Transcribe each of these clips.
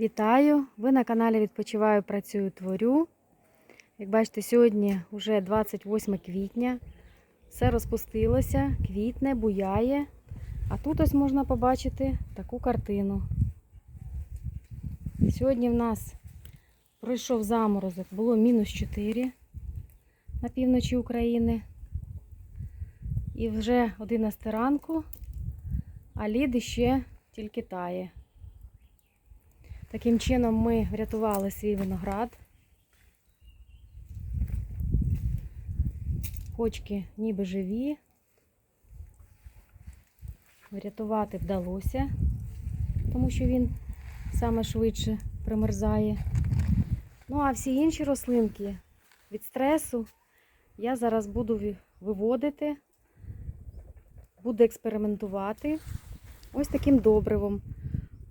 Вітаю! Ви на каналі Відпочиваю, працюю, творю. Як бачите, сьогодні вже 28 квітня. Все розпустилося, квітне, буяє. А тут ось можна побачити таку картину. Сьогодні в нас пройшов заморозок, було мінус 4 на півночі України. І вже 11 ранку, а лід ще тільки тає. Таким чином ми врятували свій виноград. Почки ніби живі. Врятувати вдалося, тому що він саме швидше примерзає. Ну, а всі інші рослинки від стресу я зараз буду виводити, буду експериментувати ось таким добривом.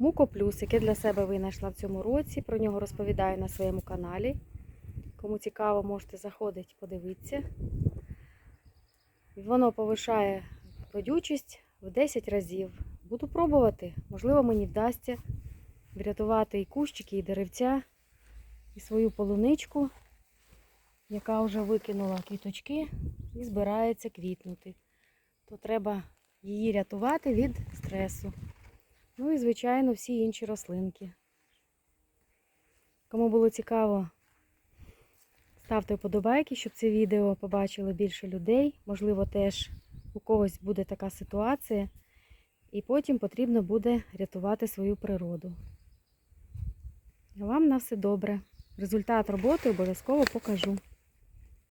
Мукоплюс, яке для себе винайшла в цьому році. Про нього розповідаю на своєму каналі. Кому цікаво, можете заходити, подивитися. Воно повишає родючість в 10 разів. Буду пробувати. Можливо, мені вдасться врятувати і кущики, і деревця, і свою полуничку, яка вже викинула квіточки і збирається квітнути. То треба її рятувати від стресу. Ну і, звичайно, всі інші рослинки. Кому було цікаво, ставте вподобайки, щоб це відео побачило більше людей. Можливо, теж у когось буде така ситуація. І потім потрібно буде рятувати свою природу. Вам на все добре. Результат роботи обов'язково покажу.